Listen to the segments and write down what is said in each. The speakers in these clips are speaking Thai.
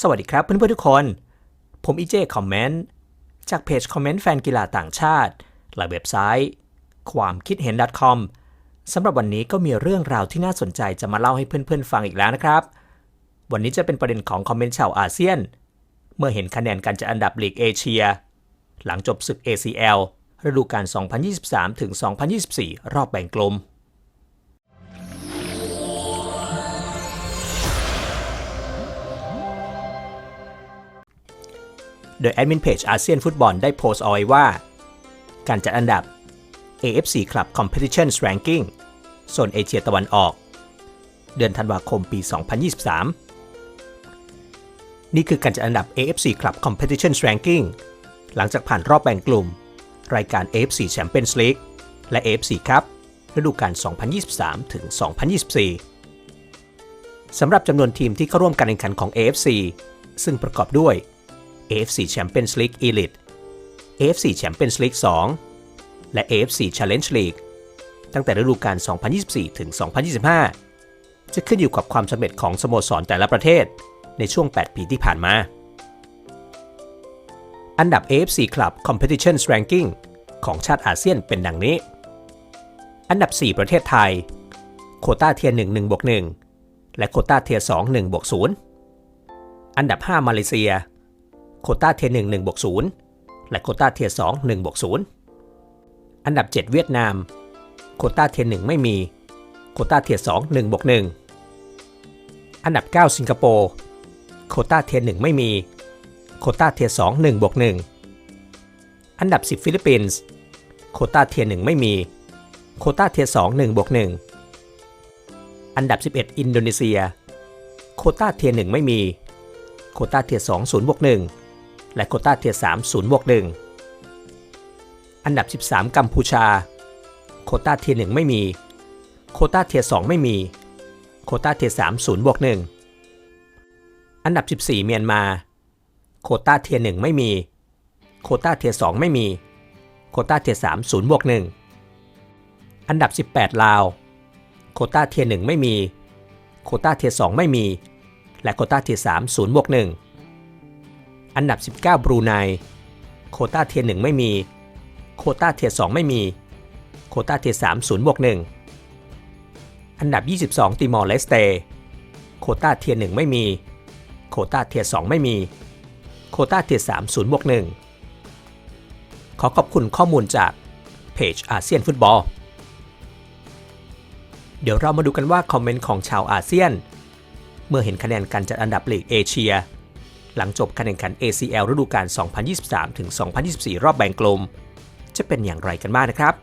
สวัสดีครับเพื่อนๆทุกคน ผมอีเจคอมเมนต์จากเพจคอมเมนต์แฟนกีฬาต่างชาติและเว็บไซต์ ความคิดเห็น .com สำหรับวันนี้ก็มีเรื่องราวที่น่าสนใจจะมาเล่าให้เพื่อนๆฟังอีกแล้วนะครับ วันนี้จะเป็นประเด็นของคอมเมนต์ชาวอาเซียน เมื่อเห็นคะแนนการจัดอันดับลีกเอเชีย หลังจบศึก ACL ฤดูกาล2023ถึง2024 รอบแบ่งกลุ่ม โดยแอดมินเพจอาเซียนฟุตบอลได้โพสต์เอาไว้ว่า การจัดอันดับ AFC Club Competition Ranking โซนเอเชียตะวันออก เดือนธันวาคมปี 2023 นี่คือการจัดอันดับ AFC Club Competition Ranking หลังจากผ่านรอบแบ่งกลุ่ม รายการ AFC Champions League และ AFC Cup ฤดูกาล 2023 ถึง 2024 สำหรับจำนวนทีมที่เข้าร่วมการแข่งขันของ AFC ซึ่งประกอบด้วย AFC Champions League Elite AFC Champions League 2 และ AFC Challenge League ตั้งแต่ฤดูกาล 2024 ถึง 2025 จะขึ้นอยู่กับความสำเร็จของสโมสรแต่ละประเทศในช่วง 8 ปีที่ผ่านมา อันดับ AFC Club Competitions Ranking ของชาติอาเซียนเป็นดังนี้ อันดับ 4 ประเทศไทย โคต้าเทียร์1 1บวก1และโคต้าเทียร์2 1บวก0อันดับ 5 มาเลเซีย โคต้าเทียร์1 1บวก0และโคต้าเทียร์2 1บวก0อันดับ 7 เวียดนาม โคต้าเทียร์1ไม่มี โคต้าเทียร์2 1บวก1อันดับ 9 สิงคโปร์โคต้าเทียร์1ไม่มี โคต้าเทียร์2 1บวก1อันดับ 10 ฟิลิปปินส์โคต้าเทียร์1ไม่มี โคต้าเทียร์2 1บวก1อันดับ 11 อินโดนีเซีย โคต้าเทียร์1ไม่มี โคต้าเทียร์2 0บวก1 และโคต้าเทียร์3 0บวก1อันดับ 13 กัมพูชา โคต้าเทียร์1ไม่มี โคต้าเทียร์2ไม่มี โคต้าเทียร์3 0บวก1อันดับ 14 เมียนมา โคต้าเทียร์1ไม่มี โคต้าเทียร์2ไม่มี โคต้าเทียร์3 0บวก1อันดับ 18 ลาว โคต้าเทียร์1ไม่มี โคต้าเทียร์2ไม่มี และโคต้าเทียร์3 0บวก1 อันดับ 19 บรูไน โคต้าเทียร์1ไม่มี โคต้าเทียร์2ไม่มี โคต้าเทียร์3 0บวก1อันดับ 22 ติมอร์เลสเต โคต้าเทียร์1ไม่มี โคต้าเทียร์2ไม่มี โคต้าเทียร์3 0บวก1ขอขอบคุณข้อมูลจากเพจอาเซียนฟุตบอล เดี๋ยวเรามาดูกันว่าคอมเมนต์ของชาวอาเซียน เมื่อเห็นคะแนนการจัดอันดับลีกเอเชีย หลังจบการแข่งขัน ACL ฤดูกาล 2023ถึง2024 รอบแบ่งกลุ่มจะเป็นอย่างไรกันบ้างนะครับ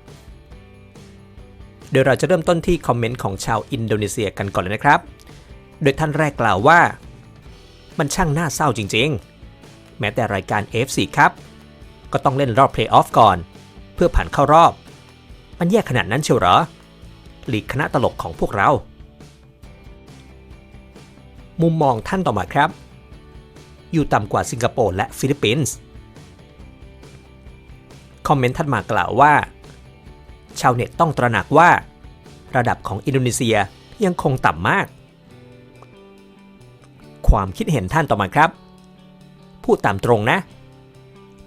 โดยเราจะเริ่มต้นที่คอมเมนต์ของชาวอินโดนีเซียกันก่อนเลยนะครับ โดยท่านแรกกล่าวว่า มันช่างน่าเศร้าจริงๆ แม้แต่รายการ AFC ครับ ก็ต้องเล่นรอบเพลย์ออฟก่อน เพื่อผ่านเข้ารอบ มันแย่ขนาดนั้นเชียวเหรอหลีกคณะตลกของพวกเรา มุมมองท่านต่อมาครับ อยู่ต่ำกว่าสิงคโปร์และฟิลิปปินส์คอมเมนต์ท่านมากล่าวว่า ชาวเน็ตต้องตระหนักว่า ระดับของอินโดนีเซียยังคงต่ำมาก ความคิดเห็นท่านต่อมาครับ พูดตามตรงนะ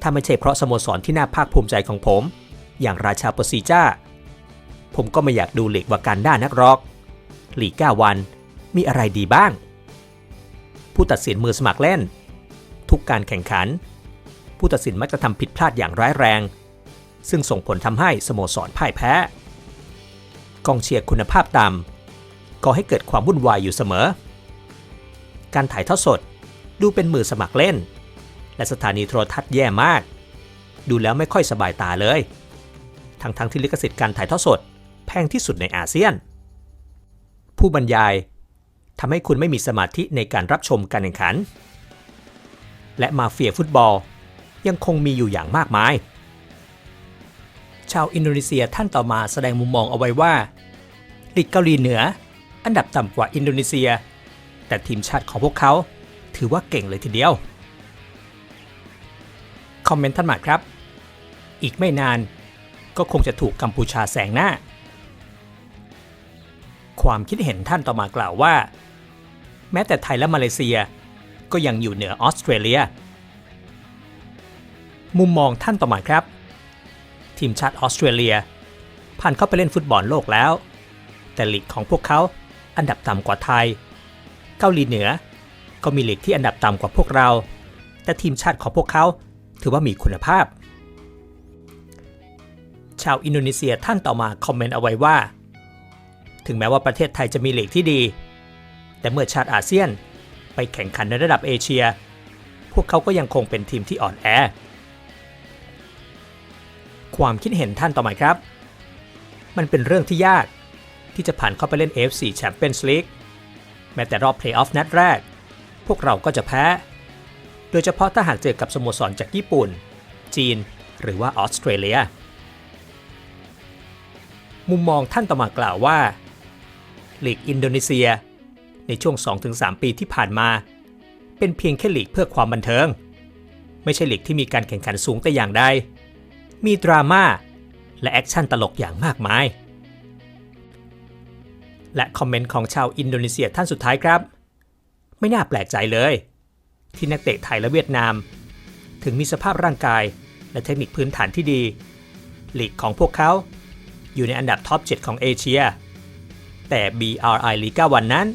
ถ้าไม่ใช่เพราะสโมสรที่น่าภาคภูมิใจของผม อย่างราชาโปซีจ้า ผมก็ไม่อยากดูลีกวากันด้านักรอกลีก9วันมีอะไรดีบ้าง ผู้ตัดสินมือสมัครเล่น การแข่งขัน ผู้ตัดสินมักจะทำผิดพลาดอย่างร้ายแรง ซึ่งส่งผลทำให้สโมสรพ่ายแพ้ กองเชียร์คุณภาพต่ำก่อให้เกิดความวุ่นวายอยู่เสมอ การถ่ายทอดสดดูเป็นมือสมัครเล่น และสถานีโทรทัศน์แย่มาก ดูแล้วไม่ค่อยสบายตาเลย ทั้งๆทที่ลิขสิทธิ์การถ่ายทอดสด แพงที่สุดในอาเซียน ผู้บรรยายทำให้คุณไม่มีสมาธิในการรับชมการแข่งขัน และมาเฟียฟุตบอล ยังคงมีอยู่อย่างมากมาย ชาวอินโดนีเซียท่านต่อมาแสดงมุมมองเอาไว้ว่าลีกเกาหลีเหนือ อันดับต่ำกว่าอินโดนีเซีย แต่ทีมชาติของพวกเขาถือว่าเก่งเลยทีเดียว คอมเมนต์ท่านมาครับ อีกไม่นานก็คงจะถูกกัมพูชาแซงหน้า ความคิดเห็นท่านต่อมากล่าวว่า แม้แต่ไทยและมาเลเซีย ก็ยังอยู่เหนือออสเตรเลีย มุมมองท่านต่อมาครับ ทีมชาติออสเตรเลีย ผ่านเข้าไปเล่นฟุตบอลโลกแล้ว แต่ลีกของพวกเขาอันดับต่ำกว่าไทย เกาหลีเหนือ ก็มีลีกที่อันดับต่ำกว่าพวกเรา แต่ทีมชาติของพวกเขาถือว่ามีคุณภาพ ชาวอินโดนีเซียท่านต่อมาคอมเมนต์เอาไว้ว่า ถึงแม้ว่าประเทศไทยจะมีลีกที่ดี แต่เมื่อชาติอาเซียน ไปแข่งขันในระดับเอเชีย พวกเขาก็ยังคงเป็นทีมที่อ่อนแอ ความคิดเห็นท่านต่อมาครับ มันเป็นเรื่องที่ยาก ที่จะผ่านเข้าไปเล่น AFC Champions League แม้แต่รอบเพลย์ออฟนัดแรก พวกเราก็จะแพ้ โดยเฉพาะถ้าหากเจอกับสโมสรจากญี่ปุ่น จีน หรือว่าออสเตรเลีย มุมมองท่านต่อมากล่าวว่าลีกอินโดนีเซีย ในช่วง 2-3 ปีที่ผ่านมา เป็นเพียงแค่หลีกเพื่อความบันเทิง ไม่ใช่หลีกที่มีการแข่งขันสูงแต่อย่างใด มีดราม่าและแอคชั่นตลกอย่างมากมาย และคอมเมนต์ของชาวอินโดนีเซียท่านสุดท้ายครับ ไม่น่าแปลกใจเลย ที่นักเตะไทยและเวียดนาม ถึงมีสภาพร่างกายและเทคนิคพื้นฐานที่ดีหลีกของพวกเขาอยู่ในอันดับท็อป 7 ของเอเชีย แต่ BRI Liga วันนั้น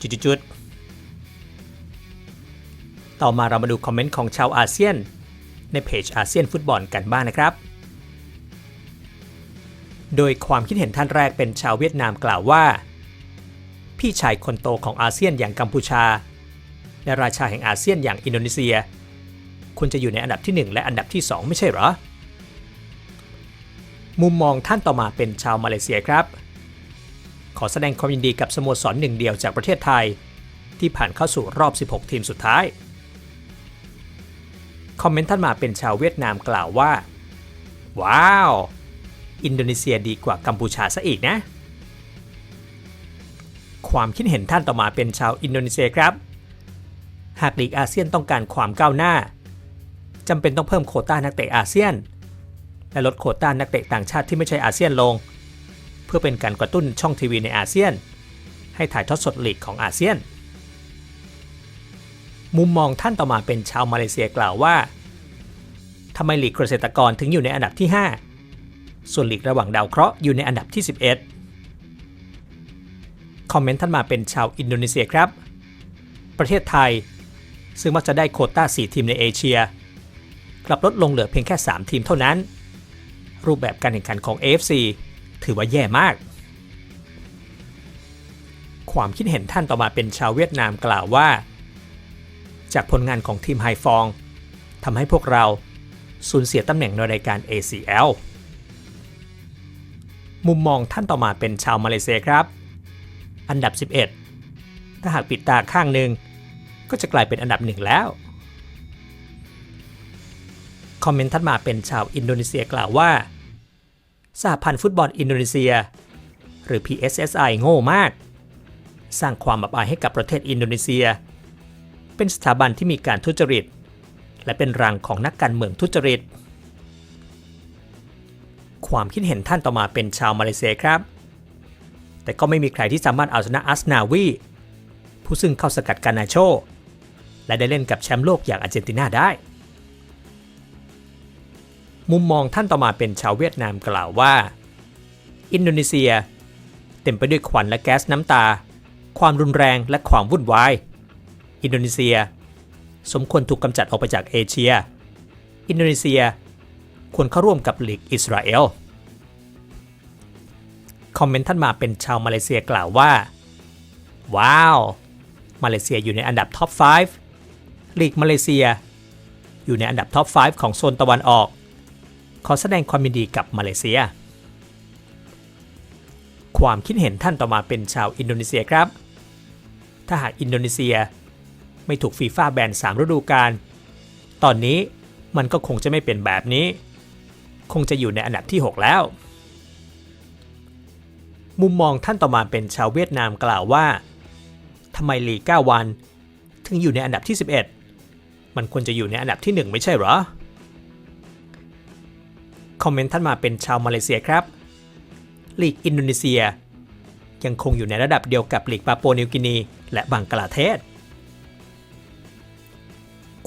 จุดๆต่อมาเรามาดูคอมเมนต์ของชาวอาเซียน ในเพจอาเซียนฟุตบอลกันบ้างนนะครับ โดยความคิดเห็นท่านแรกเป็นชาวเวียดนามกล่าวว่า พี่ชายคนโตของอาเซียนอย่างกัมพูชา และราชาแห่งอาเซียนอย่างอินโดนีเซียควรจะอยู่ในอันดับที่ 1 และอันดับที่ 2 ไม่ใช่หรอ มุมมองท่านต่อมาเป็นชาวมาเลเซียครับ ขอแสดงความยินดีกับสโมสรหนึ่งเดียวจากประเทศไทย ที่ผ่านเข้าสู่รอบ 16 ทีมสุดท้าย คอมเมนต์ท่านมาเป็นชาวเวียดนามกล่าวว่า ว้าว อินโดนีเซียดีกว่ากัมพูชาซะอีกนะ ความคิดเห็นท่านต่อมาเป็นชาวอินโดนีเซียครับ หากลีกอาเซียนต้องการความก้าวหน้าจำเป็นต้องเพิ่มโคต้านักเตะอาเซียน และลดโคต้านักเตะต่างชาติที่ไม่ใช่อาเซียนลง เพื่อเป็นการกระตุ้นช่องทีวีในอาเซียน ให้ถ่ายทอดสดลีกของอาเซียน มุมมองท่านต่อมาเป็นชาวมาเลเซียกล่าวว่าทำไมลีกเกษตรกรถึงอยู่ในอันดับที่ 5 ส่วนลีกระหว่างดาวเคราะห์อยู่ในอันดับที่ 11 คอมเมนต์ท่านมาเป็นชาวอินโดนีเซียครับ ประเทศไทย ซึ่งมักจะได้โคต้า 4 ทีมในเอเชีย กลับลดลงเหลือเพียงแค่ 3 ทีมเท่านั้น รูปแบบการแข่งขันของ AFC ถือว่าแย่มาก ความคิดเห็นท่านต่อมาเป็นชาวเวียดนามกล่าวว่า จากผลงานของทีมไฮฟองทำให้พวกเราสูญเสียตำแหน่งในรายการ ACL มุมมองท่านต่อมาเป็นชาวมาเลเซียครับ อันดับ 11 ถ้าหากปิดตาข้างหนึ่งก็จะกลายเป็นอันดับหนึ่งแล้ว คอมเมนต์ท่านมาเป็นชาวอินโดนีเซียกล่าวว่า สหพันธ์ฟุตบอลอินโดนีเซีย หรือ PSSI โง่มาก สร้างความอับอายให้กับประเทศอินโดนีเซีย เป็นสถาบันที่มีการทุจริต และเป็นรังของนักการเมืองทุจริต ความคิดเห็นท่านต่อมาเป็นชาวมาเลเซียครับ แต่ก็ไม่มีใครที่สามารถเอาชนะอัสนาวี ผู้ซึ่งเข้าสกัดกานาโช และได้เล่นกับแชมป์โลกอย่างอาร์เจนตินาได้ มุมมองท่านต่อมาเป็นชาวเวียดนามกล่าวว่า อินโดนีเซีย เต็มไปด้วยควันและแก๊สน้ำตา ความรุนแรงและความวุ่นวาย อินโดนีเซีย สมควรถูกกำจัดออกไปจากเอเชีย อินโดนีเซีย ควรเข้าร่วมกับหลีกอิสราเอล คอมเมนต์ท่านมาเป็นชาวมาเลเซียกล่าวว่า ว้าว มาเลเซียอยู่ในอันดับท็อป 5 ลีกมาเลเซีย อยู่ในอันดับท็อป 5 ของโซนตะวันออก ขอแสดงความยินดีกับมาเลเซีย ความคิดเห็นท่านต่อมาเป็นชาวอินโดนีเซียครับ ถ้าหากอินโดนีเซียไม่ถูกฟีฟ่าแบน3ฤดูกาล ตอนนี้มันก็คงจะไม่เป็นแบบนี้ คงจะอยู่ในอันดับที่ 6 แล้ว มุมมองท่านต่อมาเป็นชาวเวียดนามกล่าวว่าทำไมลีก9วัน ถึงอยู่ในอันดับที่ 11 มันควรจะอยู่ในอันดับที่ 1 ไม่ใช่หรอ คอมเมนต์ท่านมาเป็นชาวมาเลเซียครับลีกอินโดนีเซีย ยังคงอยู่ในระดับเดียวกับลีกปาปัวนิวกินี และบังกลาเทศ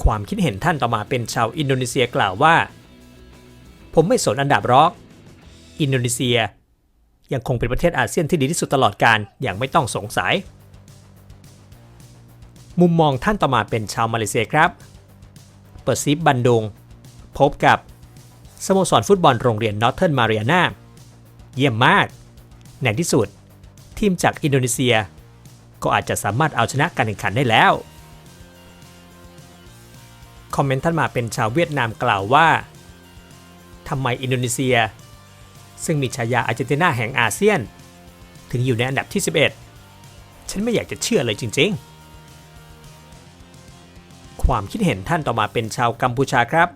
ความคิดเห็นท่านต่อมาเป็นชาวอินโดนีเซียกล่าวว่า ผมไม่สนอันดับร็อก อินโดนีเซีย ยังคงเป็นประเทศอาเซียนที่ดีที่สุดตลอดการอย่างไม่ต้องสงสัย มุมมองท่านต่อมาเป็นชาวมาเลเซียครับ เปิดซิปบันดงพบกับ สโมสรฟุตบอลโรงเรียนนอร์เทิร์นมาเรียนาเยี่ยมมาก ในที่สุด ทีมจากอินโดนีเซีย ก็อาจจะสามารถเอาชนะการแข่งขันได้แล้ว คอมเมนต์ท่านมาเป็นชาวเวียดนามกล่าวว่าทำไมอินโดนีเซีย ซึ่งมีฉายาอาร์เจนตินาแห่งอาเซียน ถึงอยู่ในอันดับที่ 11 ฉันไม่อยากจะเชื่อเลยจริง ๆ ความคิดเห็นท่านต่อมาเป็นชาวกัมพูชาครับ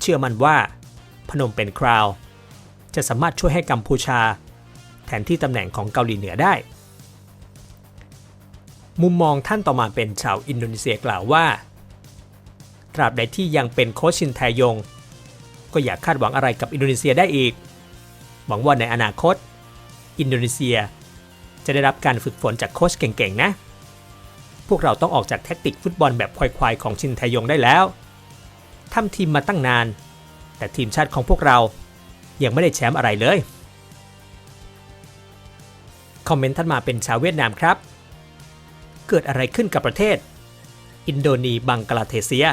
เชื่อมั่นว่า พนมเป็นคราว จะสามารถช่วยให้กัมพูชา แทนที่ตำแหน่งของเกาหลีเหนือได้ มุมมองท่านต่อมาเป็นชาวอินโดนีเซียกล่าวว่า ตราบใดที่ยังเป็นโคชชินแทยง ก็อย่าคาดหวังอะไรกับอินโดนีเซียได้อีก หวังว่าในอนาคต อินโดนีเซีย จะได้รับการฝึกฝนจากโค้ชเก่งๆนะพวกเราต้องออกจากแท็กติกฟุตบอลแบบควายๆของชินแทยงได้แล้ว ทำทีมมาตั้งนาน แต่ทีมชาติของพวกเรายังไม่ได้แชมป์อะไรเลย คอมเมนต์ท่านมาเป็นชาวเวียดนามครับ เกิดอะไรขึ้นกับประเทศ อินโดนีบังกลาเทเซีย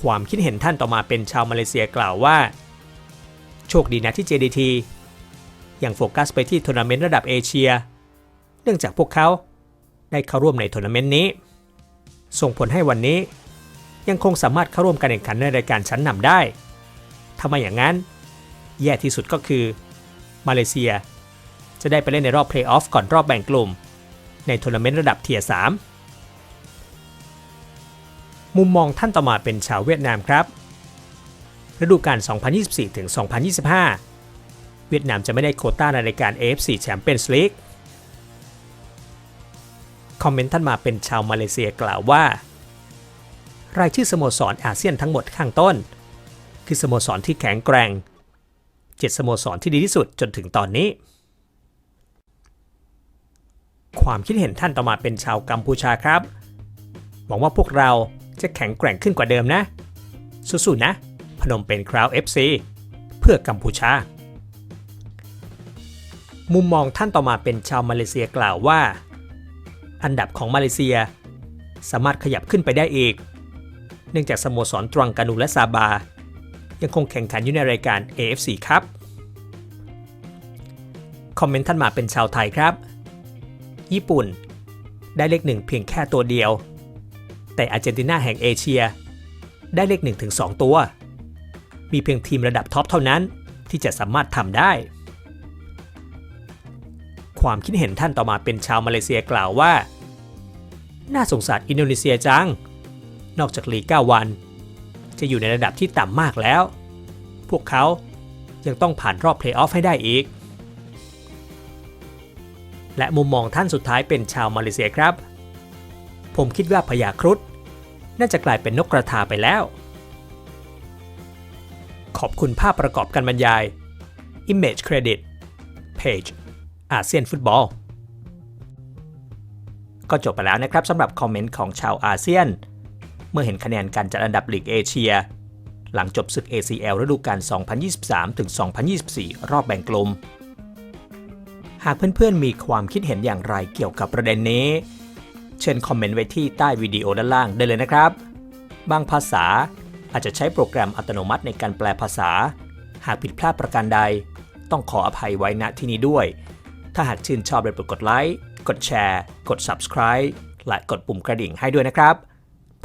ความคิดเห็นท่านต่อมาเป็นชาวมาเลเซียกล่าวว่า โชคดีนะที่ JDT ยังโฟกัสไปที่ทัวร์นาเมนต์ระดับเอเชีย เนื่องจากพวกเขาได้เข้าร่วมในทัวร์นาเมนต์นี้ ส่งผลให้วันนี้ ยังคงสามารถเข้าร่วมการแข่งขันในรายการชั้นนำได้ถ้าไมอย่างนั้น แย่ที่สุดก็คือ มาเลเซีย จะได้ไปเล่นในรอบเพลย์ออฟก่อนรอบแบ่งกลุ่ม ในทัวร์นาเมนต์ระดับเทียร์3มุมมองท่านต่อมาเป็นชาวเวียดนามครับ ฤดูกาล 2024 ถึง 2025 เวียดนามจะไม่ได้โคต้าในรายการ AFC Champions League คอมเมนต์ท่านมาเป็นชาวมาเลเซียกล่าวว่า รายชื่อสโมสรอาเซียนทั้งหมดข้างต้น คือสโมสรที่แข็งแกร่ง 7 สโมสรที่ดีที่สุดจนถึงตอนนี้ ความคิดเห็นท่านต่อมาเป็นชาวกัมพูชาครับ หวังว่าพวกเราจะแข็งแกร่งขึ้นกว่าเดิมนะ สู้ๆนะ พนมเป็นคราว FC เพื่อกัมพูชา มุมมองท่านต่อมาเป็นชาวมาเลเซียกล่าวว่า อันดับของมาเลเซีย สามารถขยับขึ้นไปได้อีก เนื่องจากสโมสรตรังกานูและซาบา ยังคงแข่งขันอยู่ในรายการ AFC ครับ คอมเมนต์ท่านมาเป็นชาวไทยครับ ญี่ปุ่น ได้เลขหนึ่งเพียงแค่ตัวเดียว แต่อาร์เจนตินาแห่งเอเชีย ได้เลข1ถึง2ตัว มีเพียงทีมระดับท็อปเท่านั้นที่จะสามารถทำได้ ความคิดเห็นท่านต่อมาเป็นชาวมาเลเซียกล่าวว่า น่าสงสารอินโดนีเซียจัง นอกจากลีก9วัน จะอยู่ในระดับที่ต่ำมากแล้ว พวกเขายังต้องผ่านรอบเพลย์ออฟให้ได้อีก และมุมมองท่านสุดท้ายเป็นชาวมาเลเซียครับ ผมคิดว่าพญาครุฑน่าจะกลายเป็นนกกระทาไปแล้ว ขอบคุณภาพประกอบการบรรยาย Image Credit Page อาเซียนฟุตบอล ก็จบไปแล้วนะครับสำหรับคอมเมนต์ของชาวอาเซียน มื่อเห็นคะแนนการจัดอันดับลีกเอเชีย หลังจบศึก ACL ฤดูกาล 2023-2024 รอบแบ่งกลุ่ม หากเพื่อนๆมีความคิดเห็นอย่างไรเกี่ยวกับประเด็นนี้ เชิญคอมเมนต์ไว้ที่ใต้วิดีโอด้านล่างได้เลยนะครับ บางภาษาอาจจะใช้โปรแกรมอัตโนมัติในการแปลภาษา หากผิดพลาดประการใด ต้องขออภัยไว้ณที่นี้ด้วย ถ้าหากชื่นชอบเลยโปรดกดไลค์ กดแชร์ กด subscribe และกดปุ่มกระดิ่งให้ด้วยนะครับ